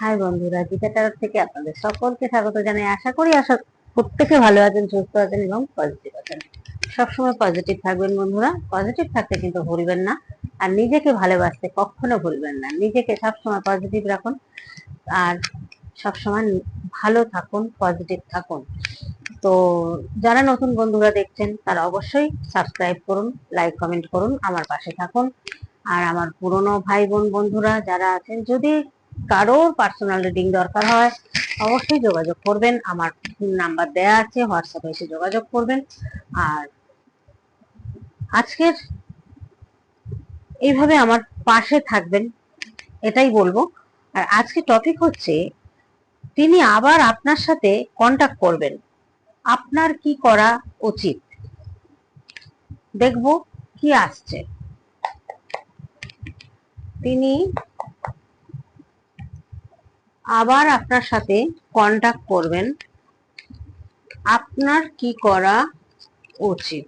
High বন্ধুরা, গীতা টারোর থেকে আপনাদের সকলকে স্বাগত জানাই। আশা করি আশা প্রত্যেকে ভালো আছেন, সুস্থ আছেন এবং পজিটিভ আছেন। সবসময় পজিটিভ থাকবেন বন্ধুরা। পজিটিভ থাকতে কিন্তু ভুলবেন না। আর নিজেকে ভালোবাসতে কখনো ভুলবেন না। নিজেকে সবসময় পজিটিভ রাখুন। আর সবসময় ভালো থাকুন পজিটিভ থাকুন। তো যারা নতুন বন্ধুরা দেখছেন, তারা অবশ্যই সাবস্ক্রাইব করুন লাইক কমেন্ট করুন, আমার পাশে থাকুন। আর আমার পুরনো ভাই বোন বন্ধুরা যারা আছেন, যদি কারোর পার্সোনাল রিডিং দরকার হয়, অবশ্যই যোগাযোগ করবেন। আমার নাম্বার দেয়া আছে হোয়াটসঅ্যাপে এসে যোগাযোগ করবেন। আর আজকের এইভাবে আমার পাশে থাকবেন, এটাই বলব। আর আজকে টপিক হচ্ছে, তিনি আবার আপনার সাথে কন্টাক্ট করবেন। আপনার কি করা উচিত? দেখব কি আসছে। তিনি আবার আপনার সাথে কন্টাক্ট করবেন। আপনার কি করা উচিত?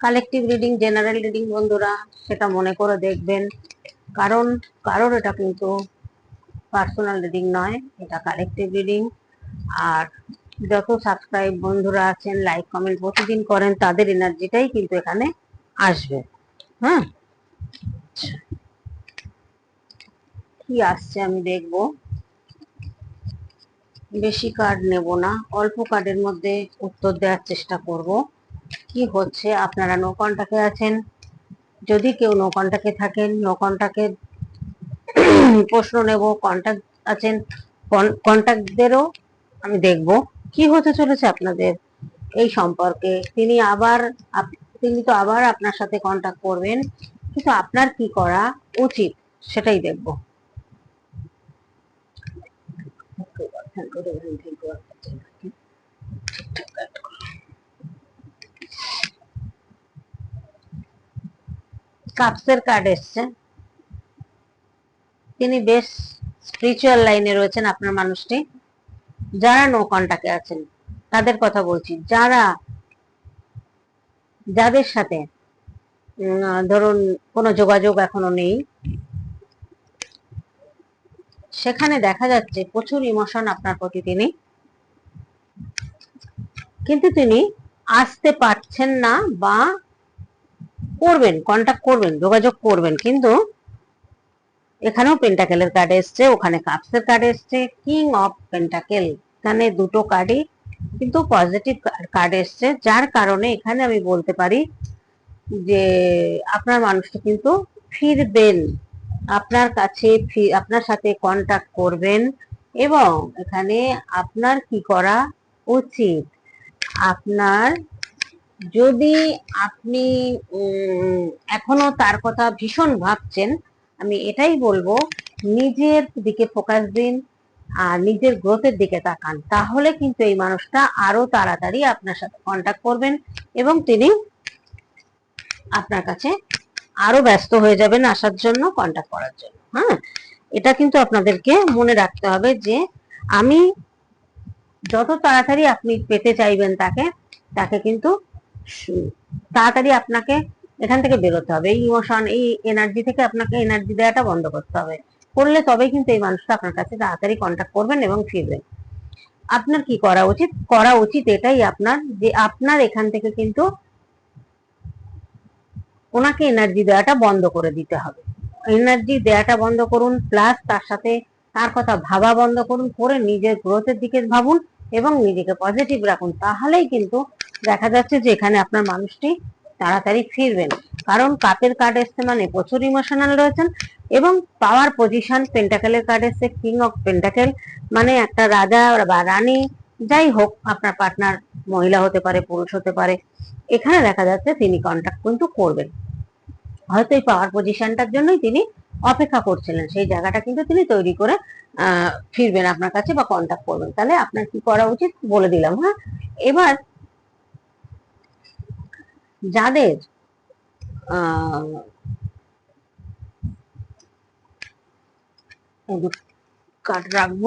কালেকটিভ রিডিং জেনারেল রিডিং বন্ধুরা, সেটা মনে করে দেখবেন। কারণ, কারোর এটা কিন্তু পার্সোনাল রিডিং নয়, এটা কালেকটিভ রিডিং আর যত সাবস্ক্রাইব বন্ধুরা আছেন লাইক কমেন্ট প্রতিদিন করেন, তাদের এনার্জিটাই কিন্তু এখানে আসবে। হ্যাঁ। কি আসছে আমি দেখব। বেশি কার্ড নেব না, অল্প কার্ডের মধ্যে উত্তর দেওয়ার চেষ্টা করব। কি হচ্ছে? আপনারা নো আছেন? যদি কেউ নো থাকেন নো প্রশ্ন নেব কন্টাক্ট আছেন কন্টাক্টদেরও আমি দেখব। কি হতে চলেছে আপনাদের এই সম্পর্কে? তিনি আবার তিনি তো আবার আপনার সাথে কন্টাক্ট করবেন। কিন্তু আপনার কি করা উচিত সেটাই দেখব। কাপসের কার্ড এসছে। তিনি বেশ স্পিরিচুয়াল লাইনে রয়েছেন আপনার মানুষটি। যারা নো কন্টাক্টে আছেন, তাদের কথা বলছি। যারা, যাদের সাথে ধরুন কোনো যোগাযোগ এখনও নেই, সেখানে দেখা যাচ্ছে প্রচুর ইমোশন আপনার প্রতি তিনি। কিন্তু তিনি আসতে পারছেন না বা করবেন কন্ট্যাক্ট করবেন, যোগাযোগ করবেন। কিন্তু এখানেও পেন্টাকেলের কার্ড এসছে, ওখানে কাপসের কার্ড এসছে কিং অফ পেন্টাকেল এখানে দুটো কার্ডই কিন্তু পজিটিভ কার্ড এসছে, যার কারণে এখানে আমি বলতে পারি যে আপনার মানুষটা কিন্তু ফিরবেন, আপনার কাছে আপনার সাথে কন্ট্যাক্ট করবেন এবং এখানে আপনার কি করা উচিত? আপনার যদি আপনি এখনও তার কথা ভীষণ ভাবছেন আমি এটাই বলব, নিজের দিকে ফোকাস দিন আর নিজের গ্রোথের দিকে তাকান। তাহলে কিন্তু এই মানুষটা আরও তাড়াতাড়ি আপনার সাথে কন্ট্যাক্ট করবেন এবং তিনি আপনার কাছে আরও ব্যস্ত হয়ে যাবেন আসার জন্য কন্ট্যাক্ট করার জন্য। হ্যাঁ? এটা কিন্তু আপনাদেরকে মনে রাখতে হবে যে আমি যত তাড়াতাড়ি আপনি পেতে চাইবেন তাকে তাকে কিন্তু তাড়াতাড়ি আপনাকে এখান থেকে বেরোতে হবে। এই ইমোশন এই এনার্জি থেকে আপনাকে এনার্জি দেওয়াটা বন্ধ করতে হবে। করলে তবেই কিন্তু এই মানুষটা আপনার কাছে তাড়াতাড়ি কন্ট্যাক্ট করবেন এবং ফিরবেন আপনার কি করা উচিত? করা উচিত এটাই আপনার যে আপনার এখান থেকে কিন্তু ওনাকে এনার্জি দেওয়াটা বন্ধ করে দিতে হবে। এনার্জি দেওয়াটা বন্ধ করুন প্লাস তার সাথে তার কথা ভাবা বন্ধ করুন, করে নিজের গ্রোথের দিকে ভাবুন এবং নিজেকে পজিটিভ রাখুন। তাহলেই কিন্তু দেখা যাচ্ছে যে এখানে আপনার মানুষটি তাড়াতাড়ি ফিরবেন। কারণ কাপের কার্ড এসছে মানে প্রচুর ইমোশনাল রয়েছেন এবং পাওয়ার পজিশন পেন্টাকেলের কার্ড এসছে কিং অফ পেন্টাকেল মানে একটা রাজা বা রানী, যাই হোক, আপনার পার্টনার মহিলা হতে পারে, পুরুষ হতে পারে, এখানে দেখা যাচ্ছে তিনি কন্ট্যাক্ট কিন্তু করবেন। হয়তো এই পাওয়ার পজিশনটার জন্যই তিনি অপেক্ষা করছিলেন, সেই জায়গাটা কিন্তু তিনি তৈরি করে ফিরবেন আপনার কাছে বা কন্ট্যাক্ট করবেন। তাহলে আপনার কি করা উচিত বলে দিলাম হ্যাঁ? এবার যাদের কাট রাখব।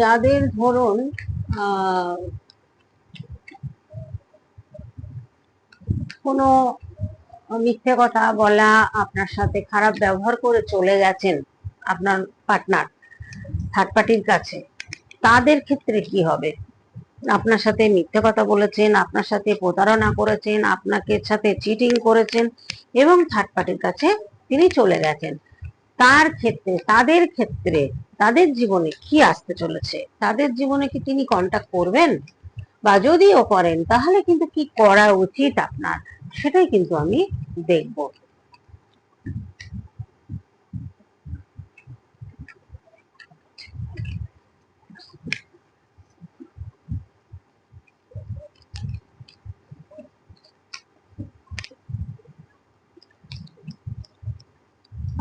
যাদের ধরুন কোনো মিথ্যে কথা বলা, আপনার সাথে খারাপ ব্যবহার করে চলে গেছেন আপনার পার্টনার থার্ড পার্টির কাছে, তাদের ক্ষেত্রে কি হবে? আপনার সাথে মিথ্যে কথা বলেছেন, আপনার সাথে প্রতারণা করেছেন, আপনাকে সাথে চিটিং করেছেন এবং থার্ড পার্টির কাছে তিনি চলে গেছেন। তার ক্ষেত্রে, তাদের ক্ষেত্রে, তাদের জীবনে কি আসতে চলেছে? তাদের জীবনে কি তিনি কন্টাক্ট করবেন? বা যদিও করেন, তাহলে কিন্তু কি করা উচিত আপনার? সেটাই কিন্তু আমি দেখব।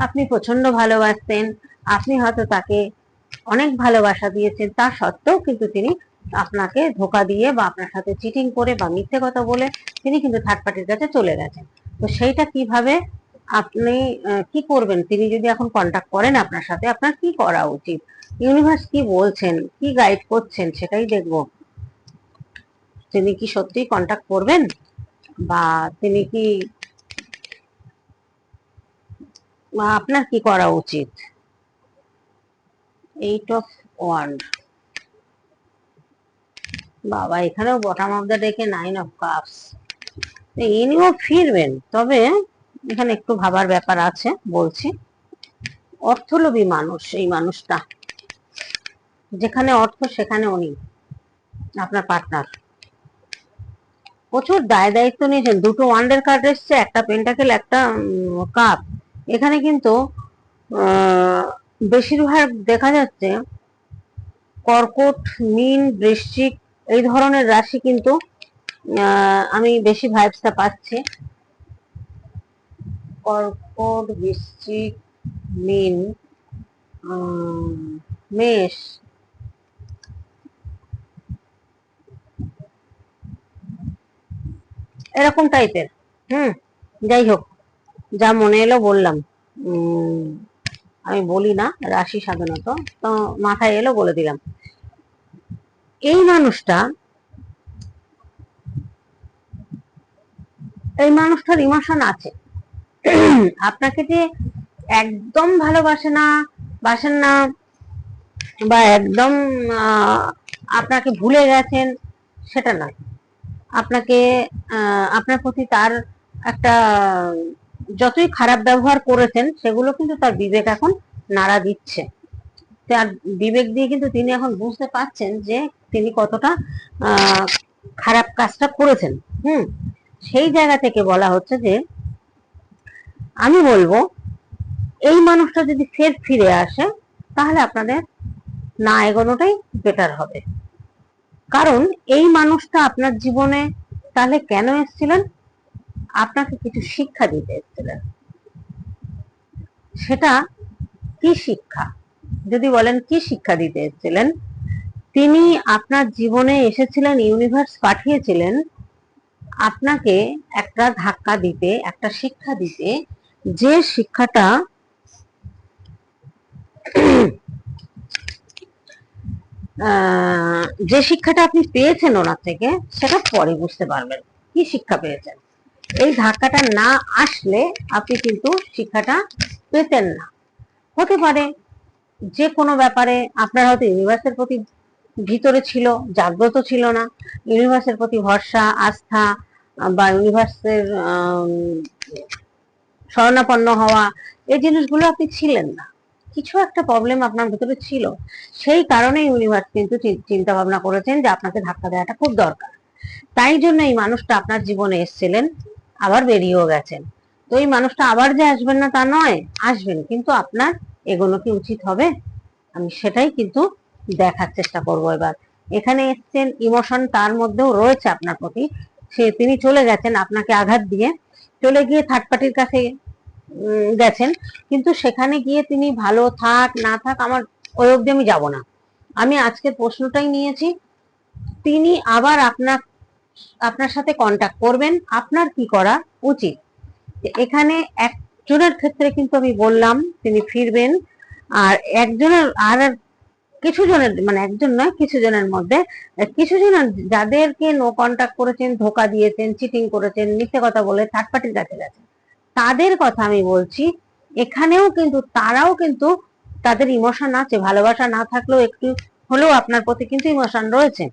আপনি প্রচণ্ড ভালোবাসতেন, আপনি হয়তো তাকে অনেক ভালোবাসা দিয়েছেন, তা সত্ত্বেও কিন্তু তিনি আপনাকে ধোকা দিয়ে বা আপনার সাথে চিটিং করে বা মিথ্যে কথা বলে তিনি কিন্তু থার্ড পার্টির কাছে চলে গেছেন। তো সেইটা কীভাবে আপনি কি করবেন? তিনি যদি এখন কন্টাক্ট করেন আপনার সাথে, আপনার কি করা উচিত? ইউনিভার্স কি বলছেন, কি গাইড করছেন সেটাই দেখব। তিনি কি সত্যিই কন্টাক্ট করবেন? বা তিনি কি আপনার কি করা উচিত? এইট অফ ওয়ান্ড বাবা, এখানেও বটাম অফ দ্য ডেকে নাইন অফ কাপস ইনিও ফিরবেন, তবে এখানে একটু ভাবার ব্যাপার আছে, বলছি। অর্থলোভী মানুষ, এই মানুষটা। যেখানে অর্থ, সেখানে উনি, আপনার পার্টনার প্রচুর দায় দায়িত্ব নিয়েছেন। দুটো ওয়ান্ডার কার্ড এসছে, একটা পেন্টাকেল একটা কাপ এখানে কিন্তু বেশিরভাগ দেখা যাচ্ছে কর্কট, মিন, বৃশ্চিক, এই ধরনের রাশি কিন্তু আমি বেশি ভাইবসটা পাচ্ছি। কর্কট, বৃশ্চিক, মিন মেষ। এরকম টাইপের হুম, যাই হোক। যা মনে এলো বললাম। আমি বলি না, রাশি সাধারণত তো মাথায় এলো বলে দিলাম। এই মানুষটা, এই মানুষটার ইমোশন আছে। আপনাকে যে একদম ভালোবাসে না বাসেন না, বা একদম আপনাকে ভুলে গেছেন, সেটা নয়। আপনাকে আপনার প্রতি তার একটা যতই খারাপ ব্যবহার করেছেন, সেগুলো কিন্তু তার বিবেক এখন নাড়া দিচ্ছে। তার বিবেক দিয়ে কিন্তু তিনি এখন বুঝতে পারছেন যে তিনি কতটা খারাপ কাজটা করেছেন। হুম? সেই জায়গা থেকে বলা হচ্ছে যে, আমি বলব, এই মানুষটা যদি ফের ফিরে আসে, তাহলে আপনাদের না এগোনোটাই বেটার হবে। কারণ এই মানুষটা আপনার জীবনে তাহলে কেন এসেছিলেন? আপনাকে কিছু শিক্ষা দিতে এসেছিলেন। সেটা কি শিক্ষা? যদি বলেন কি শিক্ষা দিতে এসেছিলেন? তিনি আপনার জীবনে এসেছিলেন ইউনিভার্স পাঠিয়েছিলেন, আপনাকে একটা ধাক্কা দিতে, একটা শিক্ষা দিতে। যে শিক্ষাটা যে শিক্ষাটা আপনি পেয়েছেন ওনার থেকে, সেটা পরে বুঝতে পারবেন। কি শিক্ষা পেয়েছেন? এই ধাক্কাটা না আসলে আপনি কিন্তু শিক্ষাটা পেতেন না। হতে পারে যে কোনো ব্যাপারে আপনার হয়তো ইউনিভার্সের প্রতি ভিতরে ছিল, জাগ্রত ছিল না, ইউনিভার্সের প্রতি ভরসা, আস্থা বা ইউনিভার্সের শরণাপন্ন হওয়া এই জিনিসগুলো আপনি ছিলেন না। কিছু একটা প্রবলেম আপনার ভিতরে ছিল। সেই কারণে ইউনিভার্স কিন্তু চিন্তা ভাবনা করেছেন যে আপনাকে ধাক্কা দেওয়াটা খুব দরকার। তাই জন্য এই মানুষটা আপনার জীবনে এসেছিলেন। আবার বেরিয়েও গেছেন। তো এই মানুষটা আবার যে আসবেন না তা নয়, আসবেন। কিন্তু আপনার এগুলো কি উচিত হবে? আমি সেটাই কিন্তু দেখার চেষ্টা করব এবার। এখানে এসছেন ইমোশন, তার মধ্যেও রয়েছে আপনার প্রতি। সে তিনি চলে গেছেন আপনাকে আঘাত দিয়ে। চলে গিয়ে থার্ড পার্টির কাছে গেছেন। কিন্তু সেখানে গিয়ে তিনি ভালো থাক, না থাক, আমার ওই অবধি আমি যাব না। আমি আজকের প্রশ্নটাই নিয়েছি। তিনি আবার আপনার আপনার সাথে কন্টাক্ট করবেন, আপনার কি করা উচিত? এখানে একজনের ক্ষেত্রে কিন্তু আমি বললাম, তিনি ফিরবেন, আর একজনের, আর কিছু জনের মানে একজন নয় কিছু জনের মধ্যে কিছু জনের যাদেরকে নো কন্টাক্ট করেছেন, ধোকা দিয়েছেন চিটিং করেছেন, মিথ্যে কথা বলে থার্ড পার্টির কাছে গেছেন, তাদের কথা আমি বলছি, এখানেও কিন্তু তারাও কিন্তু তাদের ইমোশন আছে, ভালোবাসা না থাকলেও একটু হলেও আপনার প্রতি কিন্তু ইমোশন রয়েছে।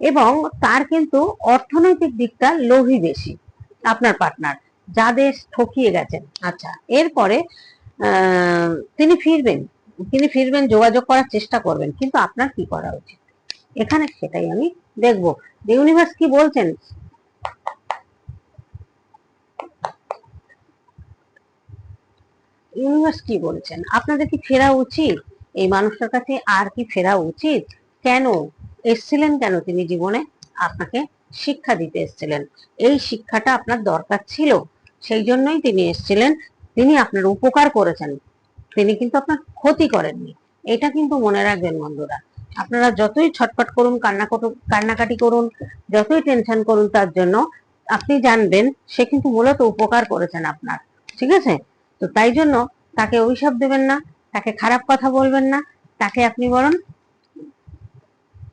এবং তার কিন্তু অর্থনৈতিক দিকটা লোভী বেশি আপনার পার্টনার যাদের ঠকিয়ে গেছেন। আচ্ছা এরপরে তিনি ফিরবেন তিনি ফিরবেন, যোগাযোগ করার চেষ্টা করবেন, কিন্তু আপনার কি করা উচিত? এখানে সেটাই আমি দেখব। যে ইউনিভার্স কি বলছেন? ইউনিভার্স কি বলছেন? আপনাদের কি ফেরা উচিত? এই মানুষটার কাছে আর কি ফেরা উচিত? কেন এসছিলেন কেন? তিনি জীবনে আপনাকে শিক্ষা দিতে এসেছিলেন। এই শিক্ষাটা আপনার দরকার ছিল, সেই জন্যই তিনি এসেছিলেন। তিনি আপনার উপকার করেছেন। তিনি কিন্তু আপনার ক্ষতি করেননি। এটা কিন্তু মনে রাখবেন বন্ধুরা। আপনারা যতই করুন করুন, কান্নাকাটি করুন, যতই টেনশন করুন, তার জন্য আপনি জানবেন, সে কিন্তু মূলত উপকার করেছেন আপনার। ঠিক আছে? তো তাই জন্য তাকে অভিশাপ দেবেন না, তাকে খারাপ কথা বলবেন না, তাকে আপনি বরং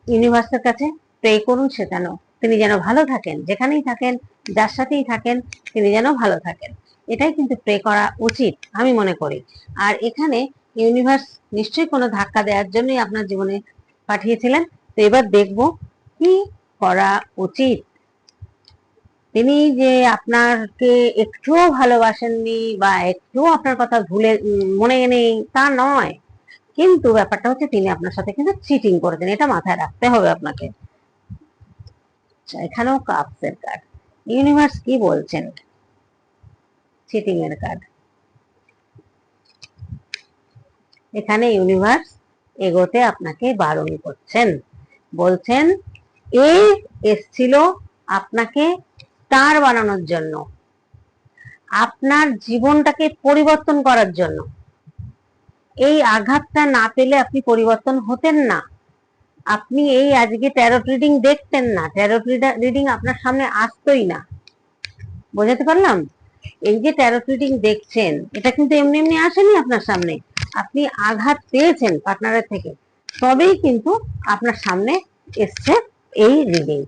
ইউনিভার্সের কাছে প্রে করুন সে যেন। তিনি যেন ভালো থাকেন, যেখানেই থাকেন, যার সাথেই থাকেন, তিনি যেন ভালো থাকেন। এটাই কিন্তু প্রে করা উচিত, আমি মনে করি। আর এখানে ইউনিভার্স নিশ্চয়ই কোনো ধাক্কা দেওয়ার জন্যই আপনার জীবনে পাঠিয়েছিলেন। তো এবার দেখব কি করা উচিত। তিনি যে আপনাকে একটুও ভালোবাসেননি বা একটুও আপনার কথা ভুলে মনে নেই, তা নয়। কিন্তু ব্যাপারটা হচ্ছে তিনি আপনার সাথে কিন্তু চিটিং করেছেন এটা মাথায় রাখতে হবে আপনাকে। আচ্ছা এখানেও কাপসের কার্ড ইউনিভার্স কি বলছেন? চিটিং এর কার্ড এখানে ইউনিভার্স এগোতে আপনাকে বারণ করছেন। বলছেন এই এসছিল আপনাকে স্টার বানানোর জন্য। আপনার জীবনটাকে পরিবর্তন করার জন্য। এই আঘাতটা না পেলে আপনি পরিবর্তন হতেন না। আপনি এই আজকে ট্যারোট রিডিং দেখতেন না। ট্যারোট রিডিং আপনার সামনে আসতোই না। বোঝাতে পারলাম? এই যে ট্যারোট রিডিং দেখছেন, এটা কিন্তু এমনি এমনি আসেনি আপনার সামনে। আপনি আঘাত পেয়েছেন পার্টনারের থেকে। তবেই কিন্তু আপনার সামনে এসছে এই রিডিং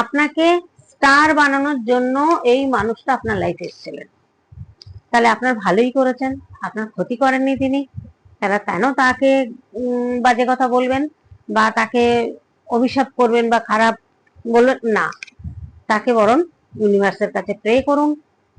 আপনাকে স্টার বানানোর জন্য এই মানুষটা আপনার লাইফে এসেছিলেন। তাহলে আপনার ভালোই করেছেন, আপনার ক্ষতি করেননি তিনি। তারা কেন তাকে বাজে কথা বলবেন বা তাকে অভিশাপ করবেন বা খারাপ বলবেন? না। তাকে বরং ইউনিভার্সের কাছে প্রে করুন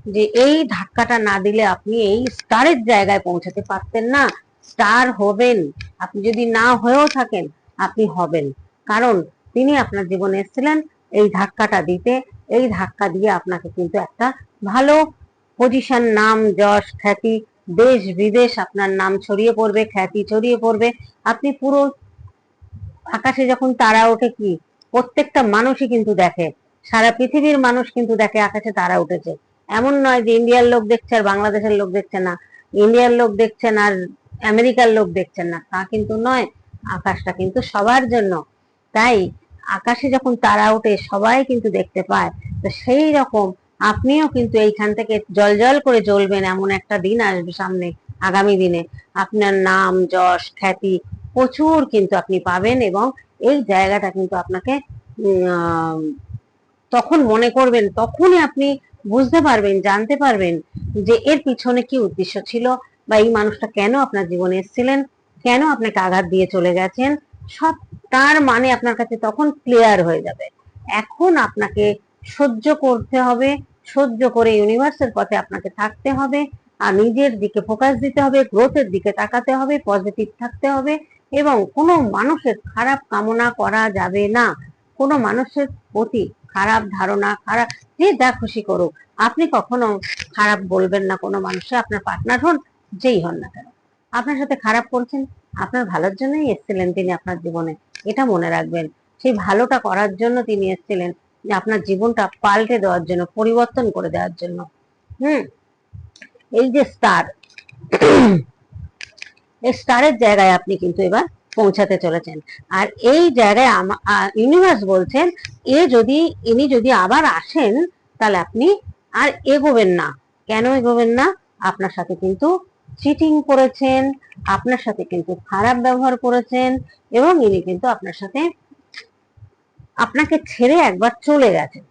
যে এই ধাক্কাটা না দিলে আপনি এই স্টারের জায়গায় পৌঁছাতে পারতেন না। স্টার হবেন। আপনি যদি না হয়েও থাকেন, আপনি হবেন। কারণ তিনি আপনার জীবনে এসেছিলেন। এই ধাক্কাটা দিতে, এই ধাক্কা দিয়ে আপনাকে কিন্তু একটা ভালো পজিশন নাম, যশ, খ্যাতি দেশ বিদেশ আপনার নাম ছড়িয়ে পড়বে, খ্যাতি ছড়িয়ে পড়বে। আপনি পুরো আকাশে যখন তারা ওঠে কি? প্রত্যেকটা মানুষই কিন্তু দেখে। সারা পৃথিবীর মানুষ কিন্তু দেখে আকাশে তারা উঠেছে। এমন নয় যে ইন্ডিয়ার লোক দেখছে আর বাংলাদেশের লোক দেখছে না। ইন্ডিয়ার লোক দেখছেন আর আমেরিকার লোক দেখছেন না। তা কিন্তু নয়। আকাশটা কিন্তু সবার জন্য। তাই আকাশে যখন তারা ওঠে, সবাই কিন্তু দেখতে পায়। তো সেই রকম আপনিও কিন্তু এইখান থেকে জল জল করে জ্বলবেন এমন একটা দিন আসবে সামনে, আগামী দিনে। আপনার নাম, যশ, খ্যাতি প্রচুর কিন্তু আপনি পাবেন এবং এই জায়গাটা কিন্তু আপনাকে তখন মনে করবেন, তখনই আপনি বুঝতে পারবেন, জানতে পারবেন যে এর পিছনে কি উদ্দেশ্য ছিল বা এই মানুষটা কেন আপনার জীবনে এসেছিলেন, কেন আপনাকে আঘাত দিয়ে চলে গেছেন, সব তার মানে আপনার কাছে তখন ক্লিয়ার হয়ে যাবে। এখন আপনাকে সহ্য করতে হবে, সহ্য করে ইউনিভার্সের পথে আপনাকে থাকতে হবে, আর নিজের দিকে ফোকাস দিতে হবে গ্রোথের দিকে তাকাতে হবে পজিটিভ থাকতে হবে, এবং কোনো মানুষের খারাপ কামনা করা যাবে না। কোনো মানুষের প্রতি খারাপ ধারণা, খারাপ, যে যা খুশি করুক। আপনি কখনো খারাপ বলবেন না কোনো মানুষের আপনার পার্টনার হন, যেই হন না কেন। আপনার সাথে খারাপ করছেন, আপনার ভালোর জন্যই এসেছিলেন তিনি আপনার জীবনে। এটা মনে রাখবেন। সেই ভালোটা করার জন্য তিনি এসেছিলেন। আপনার জীবনটা পাল্টে দেওয়ার জন্য, পরিবর্তন করে দেওয়ার জন্য। হুম? এই যে স্টার এই স্টারের জায়গায় আপনি কিন্তু এবার পৌঁছাতে চলেছেন। আর এই জায়গায় ইউনিভার্স বলছেন, এ যদি, ইনি যদি আবার আসেন, তাহলে আপনি আর এগোবেন না। কেন এগোবেন না? আপনার সাথে কিন্তু চিটিং করেছেন, আপনার সাথে কিন্তু খারাপ ব্যবহার করেছেন, এবং ইনি কিন্তু আপনার সাথে আপনাকে ছেড়ে একবার চলে গেছেন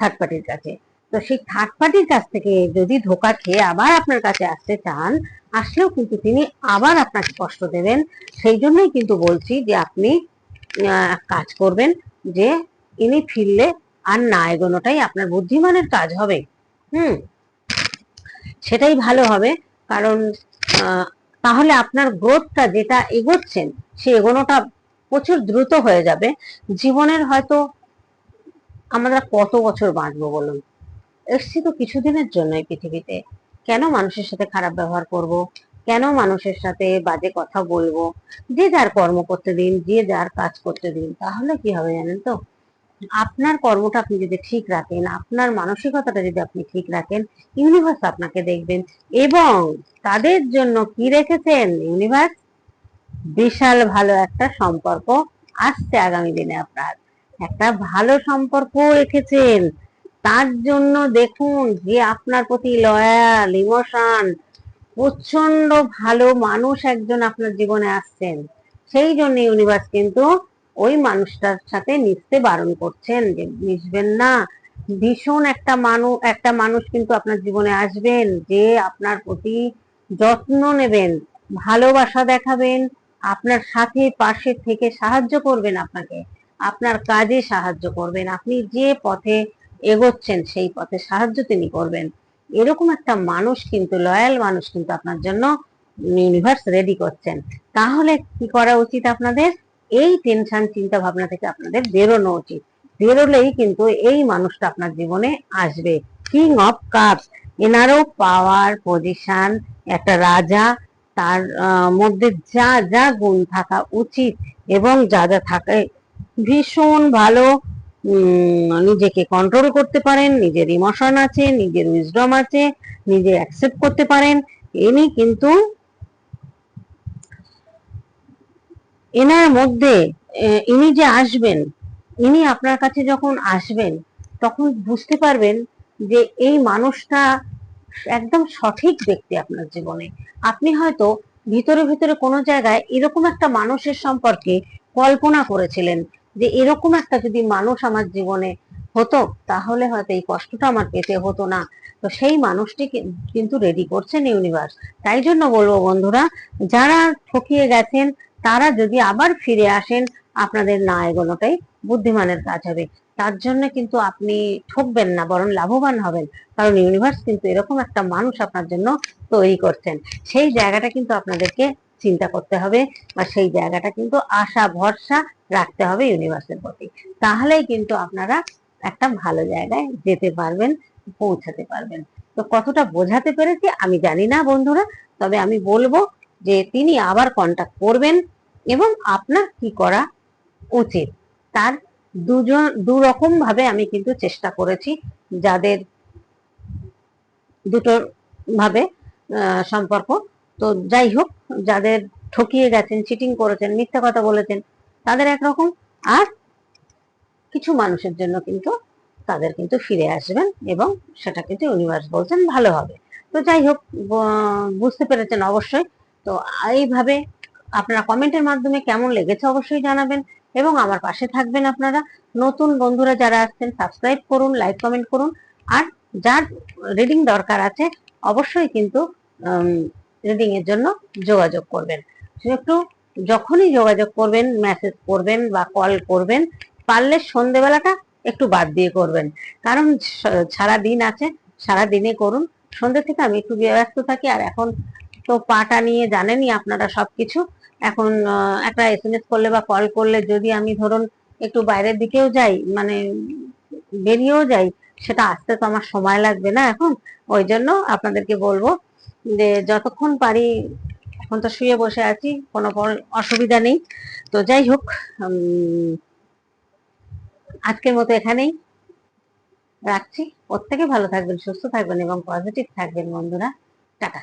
থার্ড পার্টির কাছে। তো সেই থার্ড পার্টির কাছ থেকে যদি ধোকা খেয়ে আবার আপনার কাছে আসতে চান, আসলেও কিন্তু তিনি আবার আপনাকে কষ্ট দেবেন। সেই জন্যই কিন্তু বলছি যে আপনি কাজ করবেন যে ইনি ফিরলে আর না এগোনোটাই আপনার বুদ্ধিমানের কাজ হবে। হুম, সেটাই ভালো হবে। কারণ তাহলে আপনার গ্রোথটা যেটা এগোচ্ছেন, সে এগোনোটা প্রচুর দ্রুত হয়ে যাবে। জীবনের হয়তো আমরা কত বছর বাঁচবো বলুন? এসছি তো কিছুদিনের জন্য এই পৃথিবীতে। কেন মানুষের সাথে খারাপ ব্যবহার করব? কেন মানুষের সাথে বাজে কথা বলব? যে যার কর্ম করতে দিন, যে যার কাজ করতে দিন, তাহলে কি হবে জানেন তো? আপনার কর্মটা আপনি যদি ঠিক রাখেন, আপনার মানসিকতাটা যদি আপনি ঠিক রাখেন ইউনিভার্স আপনাকে দেখবেন এবং তাদের জন্য কি রেখেছেন? ইউনিভার্স বিশাল ভালো একটা সম্পর্ক আসছে আগামী দিনে আপনার। একটা ভালো সম্পর্ক রেখেছেন। তার জন্য দেখুন যে আপনার প্রতি লয়াল ইমোশন প্রচণ্ড ভালো মানুষ একজন আপনার জীবনে আসছেন। সেই জন্য ইউনিভার্স কিন্তু ওই মানুষটার সাথে মিশতে বারণ করছেন যে মিশবেন না। ভীষণ একটা মানুষ একটা মানুষ কিন্তু আপনার জীবনে আসবেন যে আপনার প্রতি যত্ন নেবেন, ভালোবাসা দেখাবেন আপনার সাথে পাশে থেকে সাহায্য করবেন আপনাকে। আপনার কাজে সাহায্য করবেন। আপনি যে পথে এগোচ্ছেন, সেই পথে সাহায্য তিনি করবেন। এরকম একটা মানুষ কিন্তু লয়াল মানুষ কিন্তু আপনার জন্য ইউনিভার্স রেডি করছেন। তাহলে কি করা উচিত আপনাদের? এই টেনশন চিন্তা ভাবনা থেকে আপনাদের বেরোনো উচিত। বেরোলেই কিন্তু এই মানুষটা আপনার জীবনে আসবে। কিং অফ কাপস এনারও পাওয়ার পজিশন একটা রাজা। তার মধ্যে যা যা গুণ থাকা উচিত এবং যা যা থাকে ভীষণ ভালো নিজেকে কন্ট্রোল করতে পারেন, নিজের ইমোশন আছে, নিজের উইজডম আছে, নিজে অ্যাকসেপ্ট করতে পারেন, ইনি কিন্তু এনার মধ্যে ইনি যে আসবেন, ইনি আপনার কাছে যখন আসবেন, তখন বুঝতে পারবেন যে এই মানুষটা একদম সঠিক ব্যক্তি আপনার জীবনে। আপনি হয়তো ভিতরে ভিতরে কোনো জায়গায় এরকম একটা মানুষের সম্পর্কে কল্পনা করেছিলেন যে এরকম একটা যদি মানুষ আমার জীবনে হতো, তাহলে হয়তো এই কষ্টটা আমার পেতে হতো না। তো সেই মানুষটি কিন্তু রেডি করছেন ইউনিভার্স তাই জন্য বলব বন্ধুরা, যারা ঠকিয়ে গেছেন, তারা যদি আবার ফিরে আসেন আপনাদের না এগোনোটাই বুদ্ধিমানের কাজ হবে। তার জন্য কিন্তু আপনি ঠকবেন না, বরং লাভবান হবেন। কারণ ইউনিভার্স কিন্তু এরকম একটা মানুষ আপনার জন্য তৈরি করছেন। সেই জায়গাটা কিন্তু আপনাদেরকে চিন্তা করতে হবে বা সেই জায়গাটা কিন্তু আশা, ভরসা রাখতে হবে ইউনিভার্সের প্রতি। তাহলেই কিন্তু আপনারা একটা ভালো জায়গায় যেতে পারবেন, পৌঁছাতে পারবেন। তো কতটা বোঝাতে পেরেছি আমি জানি না বন্ধুরা, তবে আমি বলব যে তিনি আবার কন্টাক্ট করবেন এবং আপনার কি করা উচিত। তার দুজন দু রকম ভাবে আমি কিন্তু চেষ্টা করেছি যাদের দুটো ভাবে সম্পর্ক। তো যাই হোক, যাদের ঠকিয়ে গেছেন চিটিং করেছেন, মিথ্যা কথা বলেছেন, তাদের একরকম। আর কিছু মানুষের জন্য কিন্তু তাদের কিন্তু ফিরে আসবেন এবং সেটা কিন্তু ইউনিভার্স বলছেন ভালো হবে। তো যাই হোক বুঝতে পেরেছেন অবশ্যই। তো এইভাবে আপনারা কমেন্টের মাধ্যমে কেমন লেগেছে অবশ্যই জানাবেন। এবং আমার পাশে থাকবেন আপনারা। নতুন বন্ধুরা যারা আসছেন সাবস্ক্রাইব করুন লাইক কমেন্ট করুন। আর যার রিডিং দরকার আছে, অবশ্যই কিন্তু রিডিং এর জন্য যোগাযোগ করবেন। একটু যখনই যোগাযোগ করবেন মেসেজ করবেন বা কল করবেন, পারলে সন্ধেবেলাটা একটু বাদ দিয়ে করবেন। কারণ সারা দিন আছে সারা দিনে করুন। সন্ধ্যে থেকে আমি একটু ব্যস্ত থাকি, আর এখন তো পাটা নিয়ে জানেনই আপনারা সবকিছু। এখন একটা এসএমএস করলে বা কল করলে যদি আমি ধরুন একটু বাইরের দিকেও যাই মানে বেরিয়েও যাই, সেটা আসতে তো আমার সময় লাগবে না এখন। ওই জন্য আপনাদেরকে বলব যে যতক্ষণ পারি এখন তো শুয়ে বসে আছি, কোনো অসুবিধা নেই। তো যাই হোক আজকের মতো এখানেই রাখছি। প্রত্যেকে ভালো থাকবেন, সুস্থ থাকবেন এবং পজিটিভ থাকবেন বন্ধুরা। টাটা।